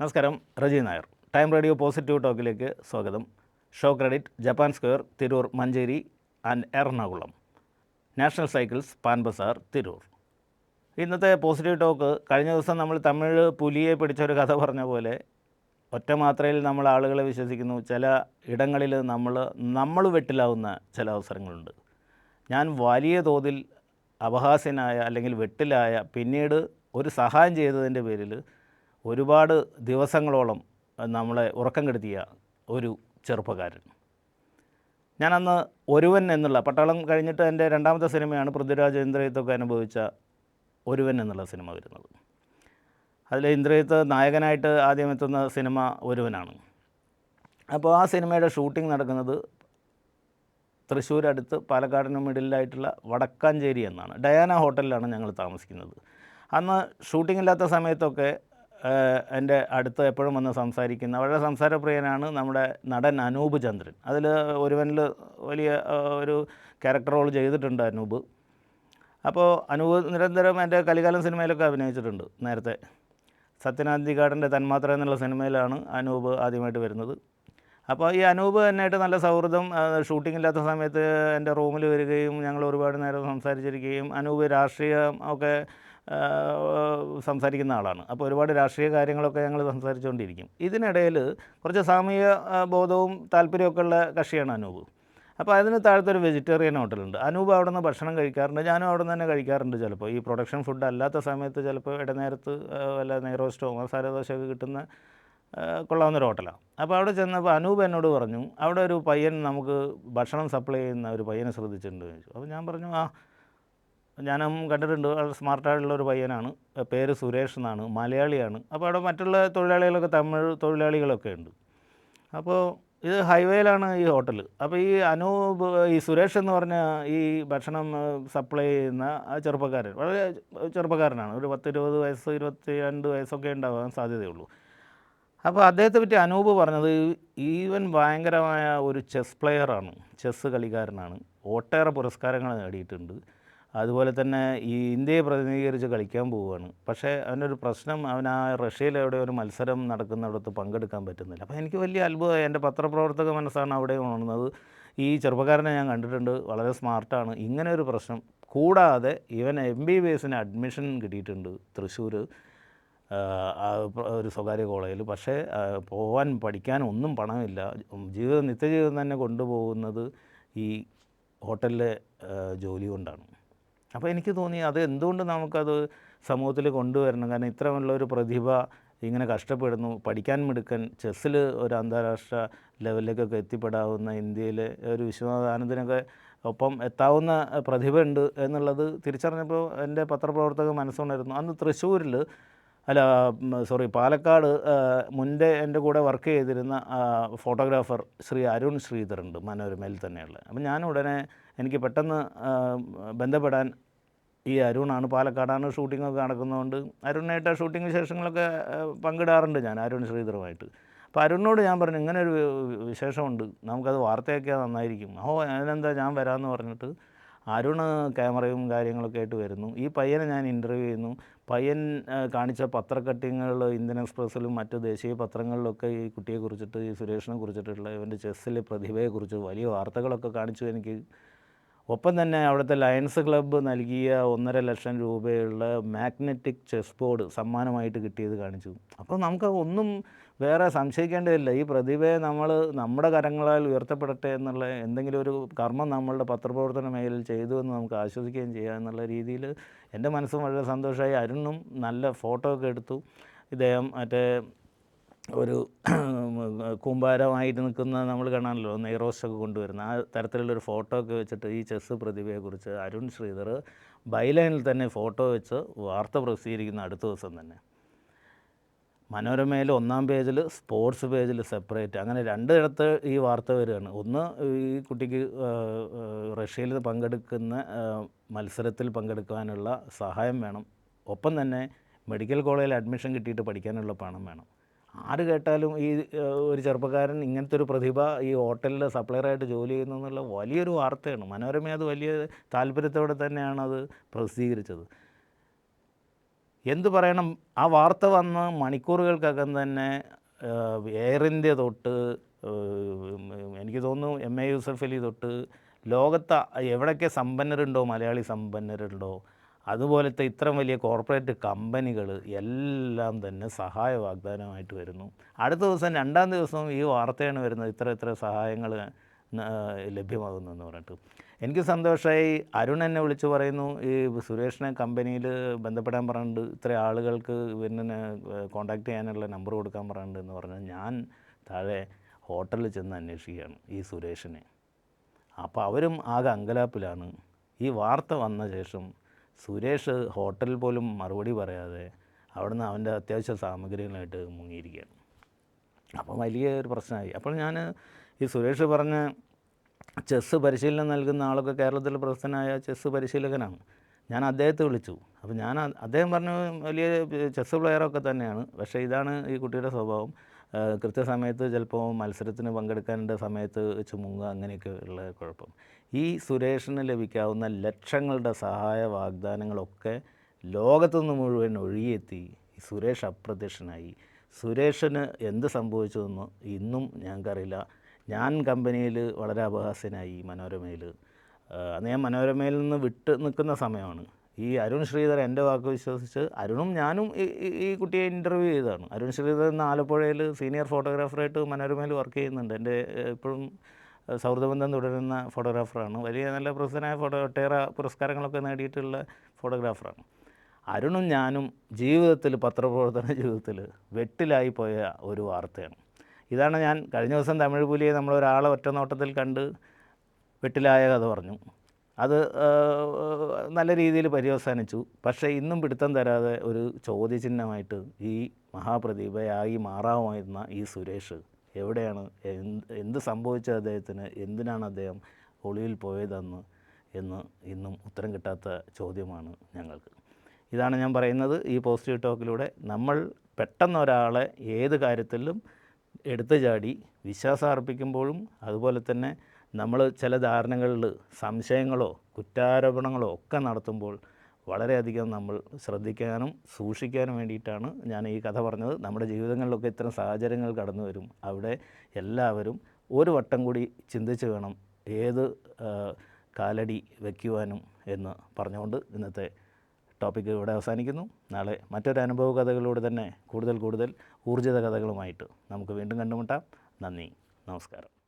നമസ്കാരം Reji Nair. Time radio positive ടോക്കിലേക്ക് സ്വാഗതം. Show credit Japan square Tirur Manjeri and Ernakulam. National cycles Panbazar Tirur. ഇന്നത്തെ positive talk കഴിഞ്ഞ ദിവസം നമ്മൾ തമിഴ് പുലിയെ പിടിച്ചൊരു കഥ പറഞ്ഞ പോലെ ഒറ്റ മാത്രയിൽ നമ്മൾ ആളുകളെ വിശ്വസിക്കുന്നു ചില ഇടങ്ങളിൽ നമ്മൾ നമ്മൾ വെട്ടിലാവുന്ന ചില അവസരങ്ങളുണ്ട്. ഞാൻ വലിയ തോതിൽ അപഹാസ്യനായ അല്ലെങ്കിൽ വെട്ടിലായ പിന്നീട് ഒരു സഹായം ചെയ്തതിന്റെ പേരിൽ ഒരുപാട് ദിവസങ്ങളോളം നമ്മളെ ഉറക്കം കെടുത്തിയ ഒരു ചെറുപ്പക്കാരൻ. ഞാനന്ന് ഒരുവൻ എന്നുള്ള പട്ടാളം കഴിഞ്ഞിട്ട് എന്റെ രണ്ടാമത്തെ സിനിമയാണ് പൃഥ്വിരാജ് ഇന്ദ്രയത്തൊക്കെ അനുഭവിച്ച ഒരുവൻ എന്നുള്ള സിനിമ വരുന്നത്. അതിൽ ഇന്ദ്രയത്ത് നായകനായിട്ട് ആദ്യം എത്തുന്ന സിനിമ ഒരുവനാണ്. അപ്പോൾ ആ സിനിമയുടെ ഷൂട്ടിംഗ് നടക്കുന്നത് തൃശ്ശൂർ അടുത്ത് പാലക്കാടിന് മിഡിലായിട്ടുള്ള വടക്കാഞ്ചേരി എന്നാണ്. ഡയാന ഹോട്ടലിലാണ് ഞങ്ങൾ താമസിക്കുന്നത്. അന്ന് ഷൂട്ടിംഗ് ഇല്ലാത്ത സമയത്തൊക്കെ എന്റെ അടുത്ത് എപ്പോഴും വന്ന് സംസാരിക്കുന്ന വളരെ സംസാരപ്രിയനാണ് നമ്മുടെ നടൻ അനൂപ് ചന്ദ്രൻ. അതിൽ ഒരുവനിൽ വലിയ ഒരു ക്യാരക്ടർ റോൾ ചെയ്തിട്ടുണ്ട് അനൂപ്. അപ്പോൾ അനൂപ് നിരന്തരം എന്റെ കലികാലം സിനിമയിലൊക്കെ അഭിനയിച്ചിട്ടുണ്ട് നേരത്തെ. സത്യനാന്തികാടന്റെ തന്മാത്ര എന്നുള്ള സിനിമയിലാണ് അനൂപ് ആദ്യമായിട്ട് വരുന്നത്. അപ്പോൾ ഈ അനൂപ് എന്നായിട്ട് നല്ല സൗഹൃദം ഷൂട്ടിംഗ് ഇല്ലാത്ത സമയത്ത് എന്റെ റൂമിൽ വരികയും ഞങ്ങൾ ഒരുപാട് നേരം സംസാരിച്ചിരിക്കുകയും അനൂപ് രാഷ്ട്രീയം ഒക്കെ സംസാരിക്കുന്ന ആളാണ്. അപ്പോൾ ഒരുപാട് രാഷ്ട്രീയ കാര്യങ്ങളൊക്കെ ഞങ്ങൾ സംസാരിച്ചുകൊണ്ടിരിക്കും. ഇതിനിടയിൽ കുറച്ച് സാമൂഹ്യ ബോധവും താല്പര്യമൊക്കെ ഉള്ള കക്ഷിയാണ് അനൂപ്. അപ്പോൾ അതിന് താഴത്തെ ഒരു വെജിറ്റേറിയൻ ഹോട്ടലുണ്ട്. അനൂപ് അവിടെ നിന്ന് ഭക്ഷണം കഴിക്കാറുണ്ട്. ഞാനും അവിടെ നിന്ന് തന്നെ കഴിക്കാറുണ്ട് ചിലപ്പോൾ. ഈ പ്രൊഡക്ഷൻ ഫുഡ് അല്ലാത്ത സമയത്ത് ചിലപ്പോൾ ഇടനേരത്ത് വല്ല നെയ്റോസ്റ്റോ മസാല ദോശയൊക്കെ കിട്ടുന്ന കൊള്ളാവുന്നൊരു ഹോട്ടലാണ്. അപ്പോൾ അവിടെ ചെന്നപ്പോൾ അനൂപ് എന്നോട് പറഞ്ഞു അവിടെ ഒരു പയ്യൻ നമുക്ക് ഭക്ഷണം സപ്ലൈ ചെയ്യുന്ന ഒരു പയ്യനെ ശ്രദ്ധിച്ചിട്ടുണ്ട്. ചോദിച്ചു അപ്പോൾ ഞാൻ പറഞ്ഞു ആ ഞാനും കണ്ടിട്ടുണ്ട് വളരെ സ്മാർട്ടായിട്ടുള്ള ഒരു പയ്യനാണ്. പേര് സുരേഷ് എന്നാണ് മലയാളിയാണ്. അപ്പോൾ അവിടെ മറ്റുള്ള തൊഴിലാളികളൊക്കെ തമിഴ് തൊഴിലാളികളൊക്കെ ഉണ്ട്. അപ്പോൾ ഇത് ഹൈവേയിലാണ് ഈ ഹോട്ടൽ. അപ്പോൾ ഈ അനൂപ് ഈ സുരേഷ് എന്ന് പറഞ്ഞ ഈ ഭക്ഷണം സപ്ലൈ ചെയ്യുന്ന ആ ചെറുപ്പക്കാരൻ വളരെ ചെറുപ്പക്കാരനാണ്. ഒരു പത്ത് ഇരുപത് വയസ്സ് ഇരുപത്തി രണ്ട് വയസ്സൊക്കെ ഉണ്ടാകാൻ സാധ്യതയുള്ളൂ. അപ്പോൾ അദ്ദേഹത്തെ പറ്റി അനൂപ് പറഞ്ഞത് ഈവൻ ഭയങ്കരമായ ഒരു ചെസ് പ്ലെയറാണ് ചെസ് കളിക്കാരനാണ്. ഒട്ടേറെ പുരസ്കാരങ്ങൾ നേടിയിട്ടുണ്ട്. അതുപോലെ തന്നെ ഈ ഇന്ത്യയെ പ്രതിനിധീകരിച്ച് കളിക്കാൻ പോവുകയാണ്. പക്ഷേ അവനൊരു പ്രശ്നം അവൻ ആ റഷ്യയിൽ എവിടെ ഒരു മത്സരം നടക്കുന്നിടത്ത് പങ്കെടുക്കാൻ പറ്റുന്നില്ല. അപ്പോൾ എനിക്ക് വലിയ അത്ഭുതമായി എന്റെ പത്രപ്രവർത്തക മനസ്സാണ് അവിടെ ഉണർന്നത്. ഈ ചെറുപ്പക്കാരനെ ഞാൻ കണ്ടിട്ടുണ്ട് വളരെ സ്മാർട്ടാണ്. ഇങ്ങനെ ഒരു പ്രശ്നം കൂടാതെ ഇവൻ എം ബി ബി എസിന് അഡ്മിഷൻ കിട്ടിയിട്ടുണ്ട് തൃശ്ശൂർ ഒരു സ്വകാര്യ കോളേജിൽ. പക്ഷേ പോകാൻ പഠിക്കാൻ ഒന്നും പണമില്ല. ജീവിതം നിത്യജീവിതം തന്നെ കൊണ്ടുപോകുന്നത് ഈ ഹോട്ടലിലെ ജോലി കൊണ്ടാണ്. അപ്പോൾ എനിക്ക് തോന്നി അത് എന്തുകൊണ്ട് നമുക്കത് സമൂഹത്തിൽ കൊണ്ടുവരണം? കാരണം ഇത്രമുള്ള ഒരു പ്രതിഭ ഇങ്ങനെ കഷ്ടപ്പെടുന്നു. പഠിക്കാൻ മിടുക്കൻ ചെസ്സിൽ ഒരു അന്താരാഷ്ട്ര ലെവലിലേക്കൊക്കെ എത്തിപ്പെടാവുന്ന ഇന്ത്യയിലെ ഒരു വിശ്വനാഥാനന്ദനൊക്കെ ഒപ്പം എത്താവുന്ന പ്രതിഭ ഉണ്ട് എന്നുള്ളത് തിരിച്ചറിഞ്ഞപ്പോൾ എന്റെ പത്രപ്രവർത്തകർ മനസ്സുകൊണ്ടായിരുന്നു. അന്ന് തൃശ്ശൂരിൽ അല്ല സോറി പാലക്കാട് മുൻപേ എന്റെ കൂടെ വർക്ക് ചെയ്തിരുന്ന ഫോട്ടോഗ്രാഫർ ശ്രീ അരുൺ ശ്രീധറുണ്ട് മനോരമയിൽ തന്നെയുള്ള. അപ്പം ഞാൻ ഉടനെ എനിക്ക് പെട്ടെന്ന് ബന്ധപ്പെടാൻ ഈ അരുണാണ് പാലക്കാടാണ് ഷൂട്ടിങ്ങൊക്കെ നടക്കുന്നതുകൊണ്ട് അരുണായിട്ട് ആ ഷൂട്ടിംഗ് വിശേഷങ്ങളൊക്കെ പങ്കിടാറുണ്ട് ഞാൻ അരുൺ ശ്രീധറുമായിട്ട്. അപ്പോൾ അരുണിനോട് ഞാൻ പറഞ്ഞു ഇങ്ങനെ ഒരു വിശേഷമുണ്ട്. നമുക്കത് വാർത്തയാക്കിയാൽ നന്നായിരിക്കും. ഓ അതിനെന്താ ഞാൻ വരാമെന്ന് പറഞ്ഞിട്ട് അരുണ് ക്യാമറയും കാര്യങ്ങളൊക്കെ ആയിട്ട് വരുന്നു. ഈ പയ്യനെ ഞാൻ ഇന്റർവ്യൂ ചെയ്യുന്നു. പയ്യൻ കാണിച്ച പത്രക്കട്ടിങ്ങുകൾ ഇന്ത്യൻ എക്സ്പ്രസ്സിലും മറ്റ് ദേശീയ പത്രങ്ങളിലൊക്കെ ഈ കുട്ടിയെക്കുറിച്ചിട്ട് ഈ സുരേഷിനെ കുറിച്ചിട്ടുള്ള ഇവന്റെ ചെസ്സിലെ പ്രതിഭയെക്കുറിച്ച് വലിയ വാർത്തകളൊക്കെ കാണിച്ചു എനിക്ക്. ഒപ്പം തന്നെ അവിടുത്തെ ലയൺസ് ക്ലബ്ബ് നൽകിയ ഒന്നര ലക്ഷം രൂപയുള്ള മാഗ്നറ്റിക് ചെസ് ബോർഡ് സമ്മാനമായിട്ട് കിട്ടിയത് കാണിച്ചു. അപ്പോൾ നമുക്ക് ഒന്നും വേറെ സംശയിക്കേണ്ടതില്ല. ഈ പ്രതിഭയെ നമ്മൾ നമ്മുടെ കരങ്ങളാൽ ഉയർത്തപ്പെടട്ടെ എന്നുള്ള എന്തെങ്കിലും ഒരു കർമ്മം നമ്മളുടെ പത്രപ്രവർത്തന മേഖലയിൽ ചെയ്തു എന്ന് നമുക്ക് ആശ്വസിക്കുകയും ചെയ്യാം എന്നുള്ള രീതിയിൽ എന്റെ മനസ്സും വളരെ സന്തോഷമായി അരുണും നല്ല ഫോട്ടോ ഒക്കെ എടുത്തു. ഇദ്ദേഹം മറ്റേ ഒരു കൂമ്പാരമായിട്ട് നിൽക്കുന്ന നമ്മൾ കാണാമല്ലോ നെയ്റോസ്റ്റൊക്കെ കൊണ്ടുവരുന്ന. ആ തരത്തിലുള്ളൊരു ഫോട്ടോ ഒക്കെ വെച്ചിട്ട് ഈ ചെസ്സ് പ്രതിഭയെക്കുറിച്ച് അരുൺ ശ്രീധർ ബൈലൈനിൽ തന്നെ ഫോട്ടോ വെച്ച് വാർത്ത പ്രസിദ്ധീകരിക്കുന്ന അടുത്ത ദിവസം തന്നെ. മനോരമയിൽ ഒന്നാം പേജിൽ സ്പോർട്സ് പേജിൽ സെപ്പറേറ്റ്. അങ്ങനെ രണ്ടിടത്ത് ഈ വാർത്ത വരികയാണ്. ഒന്ന് ഈ കുട്ടിക്ക് റഷ്യയിൽ പങ്കെടുക്കുന്ന മത്സരത്തിൽ പങ്കെടുക്കാനുള്ള സഹായം വേണം. ഒപ്പം തന്നെ മെഡിക്കൽ കോളേജിൽ അഡ്മിഷൻ കിട്ടിയിട്ട് പഠിക്കാനുള്ള പണം വേണം. ആര് കേട്ടാലും ഈ ഒരു ചെറുപ്പക്കാരൻ ഇങ്ങനത്തെ ഒരു പ്രതിഭ ഈ ഹോട്ടലിൽ സപ്ലയറായിട്ട് ജോലി ചെയ്യുന്നു എന്നുള്ള വലിയൊരു വാർത്തയാണ്. മനോരമ അത് വലിയ താല്പര്യത്തോടെ തന്നെയാണ് അത് പ്രസിദ്ധീകരിച്ചത്. എന്തു പറയണം? ആ വാർത്ത വന്ന് മണിക്കൂറുകൾക്കകം തന്നെ എയർ ഇന്ത്യ തൊട്ട് എനിക്ക് തോന്നുന്നു എം എ യൂസഫ് അലി തൊട്ട് ലോകത്ത് എവിടെയൊക്കെ സമ്പന്നരുണ്ടോ? മലയാളി സമ്പന്നരുണ്ടോ? അതുപോലത്തെ ഇത്രയും വലിയ കോർപ്പറേറ്റ് കമ്പനികൾ എല്ലാം തന്നെ സഹായ വാഗ്ദാനമായിട്ട് വരുന്നു. അടുത്ത ദിവസം രണ്ടാം ദിവസം ഈ വാർത്തയാണ് വരുന്നത് ഇത്ര ഇത്ര സഹായങ്ങൾ ലഭ്യമാകുന്നു എന്ന് പറഞ്ഞിട്ട്. എനിക്ക് സന്തോഷമായി അരുൺ എന്നെ വിളിച്ച് പറയുന്നു ഈ സുരേഷിനെ കമ്പനിയിൽ ബന്ധപ്പെടാൻ പറഞ്ഞിട്ടുണ്ട് ഇത്ര ആളുകൾക്ക് പിന്നെ കോൺടാക്ട് ചെയ്യാനുള്ള നമ്പർ കൊടുക്കാൻ പറഞ്ഞിട്ടുണ്ട് എന്ന് പറഞ്ഞാൽ ഞാൻ താഴെ ഹോട്ടലിൽ ചെന്ന് അന്വേഷിക്കുകയാണ് ഈ സുരേഷിനെ. അപ്പോൾ അവരും ആകെ അങ്കലാപ്പിലാണ്. ഈ വാർത്ത വന്ന ശേഷം സുരേഷ് ഹോട്ടലിൽ പോലും മറുപടി പറയാതെ അവിടുന്ന് അവന്റെ അത്യാവശ്യ സാമഗ്രികളായിട്ട് മുങ്ങിയിരിക്കുകയാണ്. അപ്പം വലിയ ഒരു പ്രശ്നമായി. അപ്പോൾ ഞാൻ ഈ സുരേഷ് പറഞ്ഞ ചെസ്സ് പരിശീലനം നൽകുന്ന ആളൊക്കെ കേരളത്തിലെ പ്രശസ്തനായ ചെസ്സ് പരിശീലകനാണ്. ഞാൻ അദ്ദേഹത്തെ വിളിച്ചു. അപ്പോൾ ഞാൻ അദ്ദേഹം പറഞ്ഞു വലിയ ചെസ്സ് പ്ലെയറൊക്കെ തന്നെയാണ്. പക്ഷേ ഇതാണ് ഈ കുട്ടിയുടെ സ്വഭാവം. കൃത്യസമയത്ത് ചിലപ്പോൾ മത്സരത്തിന് പങ്കെടുക്കേണ്ട സമയത്ത് വെച്ച് അങ്ങനെയൊക്കെ ഉള്ള കുഴപ്പം. ഈ സുരേഷിന് ലഭിക്കാവുന്ന ലക്ഷങ്ങളുടെ സഹായ വാഗ്ദാനങ്ങളൊക്കെ ലോകത്തുനിന്ന് മുഴുവൻ ഒഴുകിയെത്തി. ഈ സുരേഷ് അപ്രത്യക്ഷനായി. സുരേഷിന് എന്ത് സംഭവിച്ചതെന്ന് ഇന്നും ഞങ്ങൾക്കറിയില്ല. ഞാൻ കമ്പനിയിൽ വളരെ അപഹാസ്യനായി മനോരമയിൽ. അന്ന് ഞാൻ മനോരമയിൽ നിന്ന് വിട്ട് നിൽക്കുന്ന സമയമാണ്. ഈ അരുൺ ശ്രീധർ എന്റെ വാക്ക് വിശ്വസിച്ച് അരുണും ഞാനും ഈ കുട്ടിയെ ഇന്റർവ്യൂ ചെയ്തതാണ്. അരുൺ ശ്രീധർ ഇന്ന് ആലപ്പുഴയിൽ സീനിയർ ഫോട്ടോഗ്രാഫറായിട്ട് മനോരമയിൽ വർക്ക് ചെയ്യുന്നുണ്ട്. എന്റെ ഇപ്പോഴും സൗഹൃദബന്ധം തുടരുന്ന ഫോട്ടോഗ്രാഫറാണ്. വലിയ നല്ല പ്രസിദ്ധനായ ഫോട്ടോ ഒട്ടേറെ പുരസ്കാരങ്ങളൊക്കെ നേടിയിട്ടുള്ള ഫോട്ടോഗ്രാഫറാണ്. അരുണും ഞാനും ജീവിതത്തിൽ പത്രപ്രവർത്തന ജീവിതത്തിൽ വെട്ടിലായി പോയ ഒരു വാർത്തയാണ്. ഇതാണ് ഞാൻ കഴിഞ്ഞ ദിവസം തമിഴ് പുലിയെ നമ്മളൊരാളെ ഒറ്റ നോട്ടത്തിൽ കണ്ട് വെട്ടിലായ കഥ പറഞ്ഞു. അത് നല്ല രീതിയിൽ പര്യവസാനിച്ചു. പക്ഷേ ഇന്നും പിടുത്തം തരാതെ ഒരു ചോദ്യചിഹ്നമായിട്ട് ഈ മഹാപ്രതിഭയായി മാറാമായിരുന്ന ഈ സുരേഷ് എവിടെയാണ് എന്ത് സംഭവിച്ച അദ്ദേഹത്തിന് എന്തിനാണ് അദ്ദേഹം ഒളിവിൽ പോയതെന്ന് എന്ന് ഇന്നും ഉത്തരം കിട്ടാത്ത ചോദ്യമാണ് ഞങ്ങൾക്ക്. ഇതാണ് ഞാൻ പറയുന്നത് ഈ പോസിറ്റീവ് ടോക്കിലൂടെ. നമ്മൾ പെട്ടെന്ന് ഒരാളെ ഏത് കാര്യത്തിലും എടുത്തു ചാടി വിശ്വാസം അർപ്പിക്കുമ്പോഴും അതുപോലെ തന്നെ നമ്മൾ ചില ധാരണകളിൽ സംശയങ്ങളോ കുറ്റാരോപണങ്ങളോ ഒക്കെ നടത്തുമ്പോൾ വളരെയധികം നമ്മൾ ശ്രദ്ധിക്കാനും സൂക്ഷിക്കാനും വേണ്ടിയിട്ടാണ് ഞാൻ ഈ കഥ പറഞ്ഞത്. നമ്മുടെ ജീവിതങ്ങളിലൊക്കെ ഇത്തരം സാഹചര്യങ്ങൾ കടന്നു വരും. അവിടെ എല്ലാവരും ഒരു വട്ടം കൂടി ചിന്തിച്ച് വേണം ഏത് കാലടി വയ്ക്കുവാനും എന്ന് പറഞ്ഞുകൊണ്ട് ഇന്നത്തെ ടോപ്പിക്ക് ഇവിടെ അവസാനിക്കുന്നു. നാളെ മറ്റൊരു അനുഭവ കഥകളിലൂടെ തന്നെ കൂടുതൽ കൂടുതൽ ഊർജിത കഥകളുമായിട്ട് നമുക്ക് വീണ്ടും കണ്ടുമുട്ടാം. നന്ദി. നമസ്കാരം.